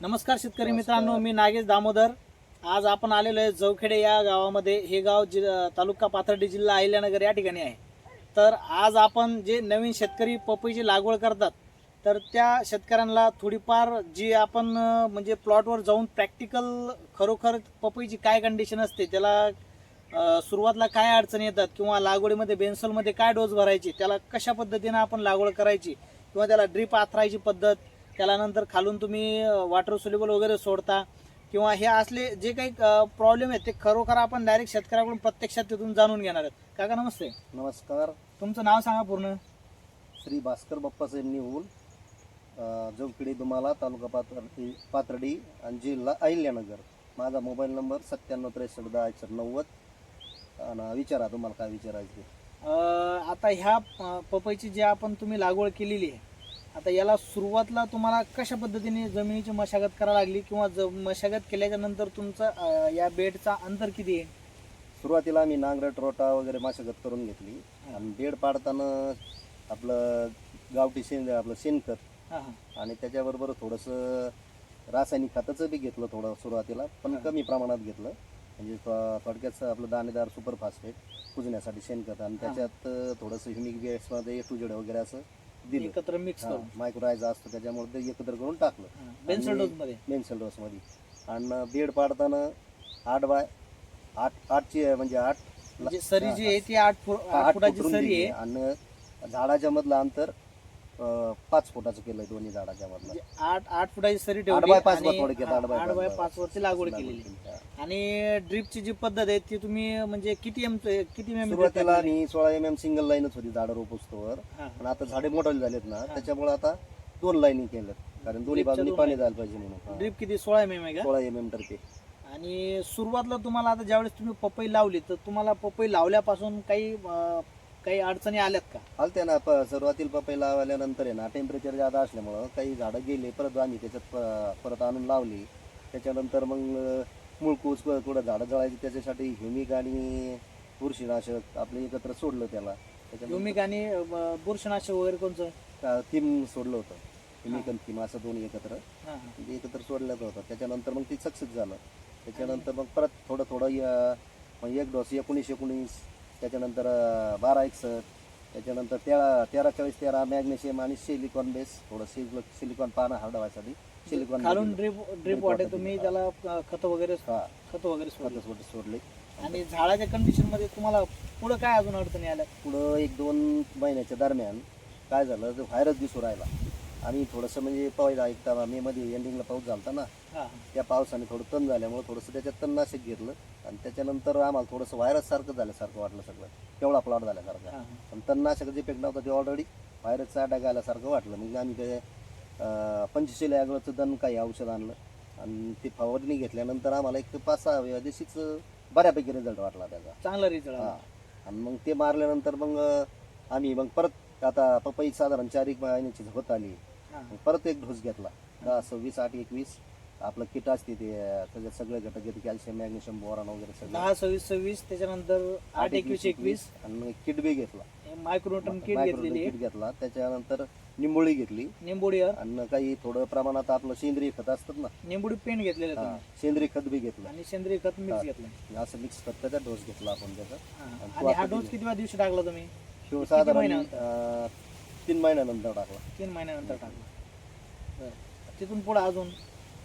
नमस्कार शेतकरी मित्रांनो मी नागेश दामोदर. आज आपण आलेलो आहे जवखेडे या गावामध्ये. हे गाव जि तालुका पाथर्डी जिल्हा अहिल्यानगर या ठिकाणी आहे. तर आज आपण जे नवीन शेतकरी पपईची लागवड करतात तर त्या शेतकऱ्यांना थोडीफार जी आपण म्हणजे प्लॉटवर जाऊन प्रॅक्टिकल खरोखर पपईची काय कंडिशन असते त्याला सुरुवातीला काय अडचणी येतात किंवा लागवडीमध्ये बेन्सलमध्ये काय डोस भरायची त्याला कशा पद्धतीनं आपण लागवड करायची किंवा त्याला ड्रीप आथरायची पद्धत त्याला नंतर खालून तुम्ही वॉटर सोल्युबल वगैरे सोडता. किंवा हे असले जे काही प्रॉब्लेम आहेत ते खरोखर आपण डायरेक्ट शेतकऱ्याकडून प्रत्यक्षात तिथून जाणून घेणार आहेत. काका नमस्ते. नमस्कार. तुमचं नाव सांगा पूर्ण. श्री भास्कर बाप्पाचे निहूल जवकिडी दुमाला तालुका पाथर्डी पाथर्डी आणि जिल्हा अहिल्यानगर. माझा मोबाईल नंबर सत्त्याण्णव त्रेसष्ट दहा एकसष्ट नव्वद. आणि विचारा तुम्हाला काय विचारायचं आता ह्या पपईची जी आपण तुम्ही लागवड केलेली आहे आता याला सुरुवातला तुम्हाला कशा पद्धतीने जमिनीची मशागत करावी लागली किंवा ज मशागत केल्याच्यानंतर तुमचं अं, या बेडचा अंतर किती आहे? सुरुवातीला आम्ही नांगरट रोटा वगैरे माशागत करून घेतली. आणि बेड पाडताना आपलं गावठी शेण आपलं शेणखत. हां हां. आणि त्याच्याबरोबर थोडंसं रासायनिक खताचं बी घेतलं थोडं सुरुवातीला पण. कमी प्रमाणात घेतलं. म्हणजे थो- थोडक्यात आपलं दाणेदार सुपर फास्फेट कुजण्यासाठी शेणखत. आणि. त्याच्यात अं, थोडंसं ह्युमिक बेसमध्ये ए टू जेड वगैरे असं दिलं. एकत्र मिक्स करून. मायक्रोरायझा असतं त्याच्यामुळे ते एकत्र करून टाकलं. बेन्सल आणि- डोस मध्ये. मेन्सल डोसमध्ये आणि बेड पाडताना आठ बाय आठ आठची म्हणजे आठ म्हणजे सरी जी आहे ती आठ फु- आठ फुटाची सरी आहे. आणि झाडाच्या मधलं अंतर अं, पाच फुटाचं केलंय दोन्ही झाडाच्या मधलं म्हणजे आठ आठ फुटाची सरी आठ ठेवली बाय पाच आणि- वर आठ बाय आठ पाच बाय वर. पाच वरची लागवड केलेली. हा. आणि ड्रिपची जी पद्धत आहे ती तुम्ही म्हणजे किती एम किती एम सुरुवातीला मी सोळा एम एम सिंगल लाईनच होती झाडं रोपोस्तोवर. पण आता झाडे मोठाले झालेत ना त्याच्यामुळे आता दोन लाईनी केल्यात कारण दोन्ही बाजूनी दोन पाणी. जायला पाहिजे म्हणून ड्रिप किती? सोळा एम एम आहे का? सोळा एम एम टर्फे आणि सुरुवातीला तुम्हाला आता ज्यावेळेस तुम्ही पपई लावली तर तुम्हाला पपई लावल्यापासून काही अं, काही अडचणी आल्यात का? आलते ना प सुरुवातीला पपई लावल्यानंतर आहे ना टेम्परेचर जादा असल्यामुळं काही झाडं गेले परत आम्ही त्याच्यात प- परत आणून लावली. त्याच्यानंतर मग मुळकूस कुठं झाडं जळायची त्याच्यासाठी ह्युमिक आणि बुरशीनाशक आपलं एकत्र सोडलं त्याला. त्याच्यानंतर युमिक आणि अं, बुरशीनाशक वगैरे कोणचं का- थीम सोडलं होतं. ह्युमिक आणि थीम असं दोन्ही एकत्र. हा, हा. म्हणजे एकत्र सोडल्याचं होतं. त्याच्यानंतर मग ती सक्सेस झालं. त्याच्यानंतर मग परत थोडं थोडं मग एक डोस एकोणीस एकोणीस त्याच्यानंतर बारा एकसष्ट त्याच्यानंतर तेरा तेरा चाळीस तेरा मॅग्नेशियम आणि सिलिकॉन बेस थोडं सिल सिलिकॉन पानं हरडवायसाठी. सिलिकॉन खालून ड्रिप ड्रिप वाटे तुम्ही. त्याला खत वगैरे हा. खत वगैरे सोडलं. सोडले. आणि झाडाच्या कंडिशनमध्ये तुम्हाला पुढे काय अजून अडचणी आल्या? पुढं एक दोन महिन्याच्या दरम्यान काय झालं व्हायरस दिसू राहिला. आणि थोडंसं म्हणजे पाऊस ऐकता मे मध्ये एंडिंगला पाऊस झाला ना. त्या पावसाने थोडं तण झाल्यामुळे थोडंसं त्याच्यात तणनाशक घेतलं आणि त्याच्यानंतर आम्हाला थोडंसं व्हायरस सारखं झाल्यासारखं वाटलं सगळं. केवढा प्लॉट झाल्यासारखं. पण तणनाशक जे पेक नव्हतं ते ऑलरेडी व्हायरसचा अटॅक आल्यासारखं वाटलं. म्हणजे आम्ही ते पंचशील ॲग्रोचं दण काही औषध आणलं आणि ते फवारणी घेतल्यानंतर आम्हाला एक पाच सहा दिवशीच बऱ्यापैकी रिझल्ट वाटला त्याचा. चांगला रिझल्ट हा. आणि मग ते मारल्यानंतर मग आम्ही मग परत आता पपई साधारण चार एक महिन्याची होत आली. परत एक डोस घेतला. दहा सव्वीस आठ एकवीस. आपलं किट असते ते त्याच्यात सगळे घटक घेते कॅल्शियम मॅग्नेशियम बोरान वगैरे सगळं. दहा सव्वीस सव्वीस त्याच्यानंतर आठ एकवीस एकवीस आणि किट बी घेतला. मायक्रोटन किट घेतलेली आहे. किट घेतला. त्याच्यानंतर निंबोळी घेतली. निंबोडीवर आणि काही थोडं प्रमाणात आपलं सेंद्रिय खत असतात ना. निंबोडी पेंट घेतलेले हा, तुम्ही. सेंद्रिय खत बी घेतलं. आणि सेंद्रिय खत मिक्स. घेतलं. असं मिक्स खत त्याचा डोस घेतला आपण त्याचा. हा. आणि आणि हा डोस किती दिवशी टाकला तुम्ही? शिव साधारण महिन्यानंतर? अं, तीन महिन्यानंतर टाकला. तीन महिन्यानंतर टाकला. बरं. तिथून पुढे अजून?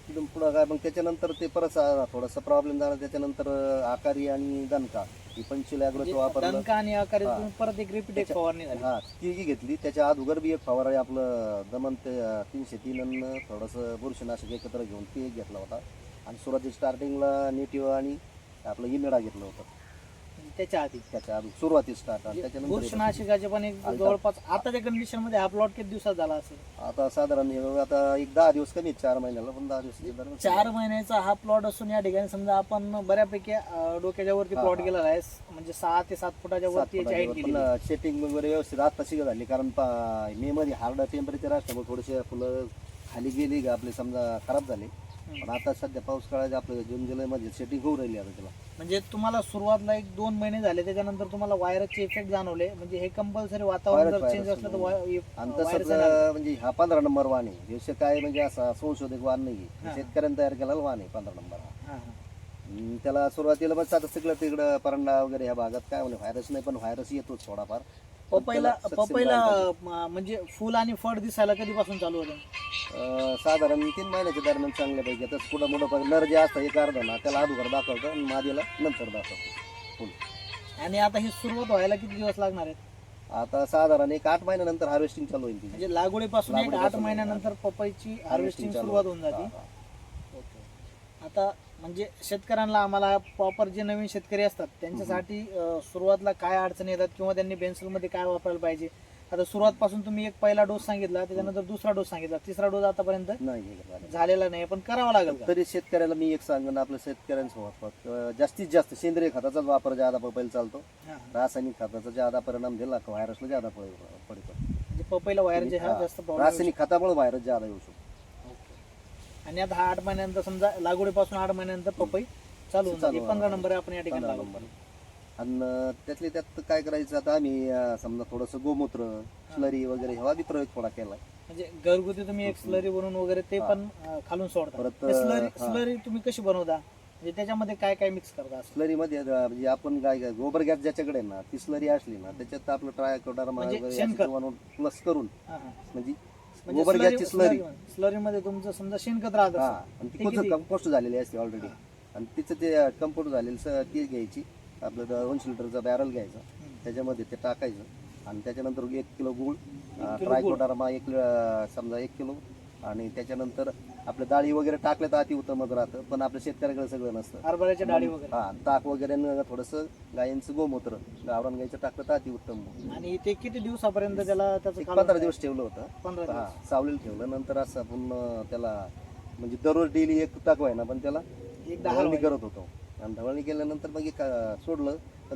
तिथून पुढं काय? मग त्याच्यानंतर ते परत थोडासा प्रॉब्लेम झाला. त्याच्यानंतर आकारी आणि दणका. ही पंचशील ॲग्रोचं म्हणजे वापरलं. दणका आणि आकार हा. परत एक रिपीट एक त्याच्या- फवारणी झाली. हा ती जी घेतली. त्याच्या अगोदर बी एक फवारा आहे आपलं दमन ते अं, तीनशे तीन अन् थोडंसं बुरशीनाशक एकत्र घेऊन ते एक घेतला होता. आणि सुरुवाती स्टार्टिंगला नेटिव्ह आणि आपलं इमेडा घेतलं होतं. त्याच्या आधी त्याच्या आधी सुरुवाती स्टार्ट म्हणजे त्याच्यानंतर बुरशीनाशकाचे पण एक आलता. जवळपास आताच्या कंडिशनमध्ये हा प्लॉट किती दिवसात झाला असेल? आता साधारण हे आता एक दहा दिवस कमी आहेत, चार महिन्याला पण दहा दिवस दरम्यान चार महिन्याचा हा प्लॉट असून या ठिकाणी समजा आपण बऱ्यापैकी अं, डोक्याच्या वरती हा, प्लॉट हा. गेलेला आहे. म्हणजे सहा ते सात फुटाच्या सात वरती याची वगैरे व्यवस्थित आता शिकत झाली कारण मे मध्ये हार्ड टेम्परेचर असल्यामुळे थोडेसे फुलं खाली गेली का आपले समजा खराब झाले. पण आता सध्या पाऊस काळात आपलं जून जुलैमध्ये सेटिंग होऊ राहिली आता त्याला म्हणजे तुम्हाला सुरुवातला एक दोन महिने झाले त्याच्यानंतर तुम्हाला व्हायरसचे इफेक्ट जाणवले म्हणजे हे कंपल्सरी वातावरण जर चेंज. असलं तर वा- आणि virus तसंच येणार. म्हणजे हा पंधरा नंबर वाण आहे दिवशी काय म्हणजे असा संशोधक वाण नाही हा. शेतकऱ्यांनी तयार केलेला वाण आहे पंधरा नंबर हा हा, हा. त्याला सुरुवातीला मग आता सगळं तिकडं परांडा वगैरे ह्या भागात काय म्हणजे व्हायरस नाही पण व्हायरस येतोच थोडाफार पपईला पपईला म्हणजे फुल आणि फळ दिसायला कधीपासून चालू होतं? अं, साधारण तीन महिन्याच्या दरम्यान चांगल्यापैकी. आता पुढं मोठं पण नर जे असतं एक अर्ध ना त्याला अगोदर दाखवतं आणि मादीला नंतर दाखवतं. फुल. आणि आता ही सुरुवात व्हायला किती दिवस लागणार आहेत? आता साधारण एक आठ महिन्यानंतर हार्वेस्टिंग चालू होईल तिची. म्हणजे लागवडीपासून एक आठ लागवडीपासून, महिन्यानंतर पपईची हार्वेस्टिंग चालू सुरुवात. होऊन जाते. हा, हा. आता म्हणजे शेतकऱ्यांना आम्हाला प्रॉपर जे नवीन शेतकरी असतात त्यांच्यासाठी सुरुवातीला काय अडचणी येतात किंवा त्यांनी बेन्सिलमध्ये काय वापरायला पाहिजे आता सुरुवातपासून तुम्ही एक पहिला डोस सांगितला त्याच्यानंतर दुसरा डोस सांगितला तिसरा डोस आतापर्यंत. झालेला नाही पण करावा लागेल तरी शेतकऱ्याला मी एक सांगेन आपल्या शेतकऱ्यांसोबत जास्तीत जास्त सेंद्रिय खताचाच वापर ज्यादा पपईला चालतो. रासायनिक खताचा ज्यादा परिणाम दिला व्हायरसला ज्यादा पडतो म्हणजे पपईला व्हायरचे हा. जास्त रासायनिक खतामुळे व्हायरस ज्यादा येऊ शकतो आणि आता आठ महिन्यानंतर समजा लागवडीपासून आठ महिन्यानंतर पपई चालू होऊन जाते. चालू पंधरा नंबर आपण या ठिकाणी पंधरा लागवड नंबर आणि त्यातले त्यात काय करायचं आता आम्ही अं, समजा थोडंसं गोमूत्र स्लरी वगैरे हा बी प्रयोग थोडा केला. म्हणजे घरगुती तुम्ही एक स्लरी बनवून वगैरे ते हा. पण अं, खालून सोडता. परत, स्लरी हा. स्लरी तुम्ही कशी बनवता? म्हणजे त्याच्यामध्ये काय काय मिक्स करता असं? स्लरी मध्ये अं, म्हणजे आपण काय काय गोबर गॅस ज्याच्याकडे आहे ना ती स्लरी असली ना त्याच्यात आपलं ट्राय म्हणजे शेणखत. प्लस करून हा, हा. म्हणजे म्हणजे गोबर गॅसची स्लरी मध्ये. तुमचं समजा शेणखत राहत हा असेल. आणि ती ते कोच किती? कंपोस्ट झालेली असते ऑलरेडी आणि तिचं ते कंपोस्ट झालेलं स- ती घ्यायची. आपलं दोनशे लिटरचा बॅरल घ्यायचा. हम्म. त्याच्यामध्ये ते टाकायचं. आणि त्याच्यानंतर एक किलो गूळ किलो ट्रायकोडारमा एक अं, समजा एक किलो आणि त्याच्यानंतर आपल्या डाळी वगैरे टाकल्या तर अति उत्तमच राहतं पण आपल्या शेतकऱ्याकडे सगळं नसतं. हरभऱ्याच्या डाळी वगैरे. हा ताक वगैरे न थोडंसं गायींचं गोमूत्र गावरान गायचं टाकलं तर अति उत्तम. आणि ते किती दिवसापर्यंत त्याला त्याचं एक पंधरा दिवस ठेवलं होतं. पंधरा हा दिवस. सावलीला ठेवलं. नंतर असं आपण अं, त्याला म्हणजे दररोज डेली एक टाकवाय ना पण त्याला एक दहा ढवळणी करत होतो. आणि ढवळणी केल्यानंतर मग एक अं, सोडलं. तर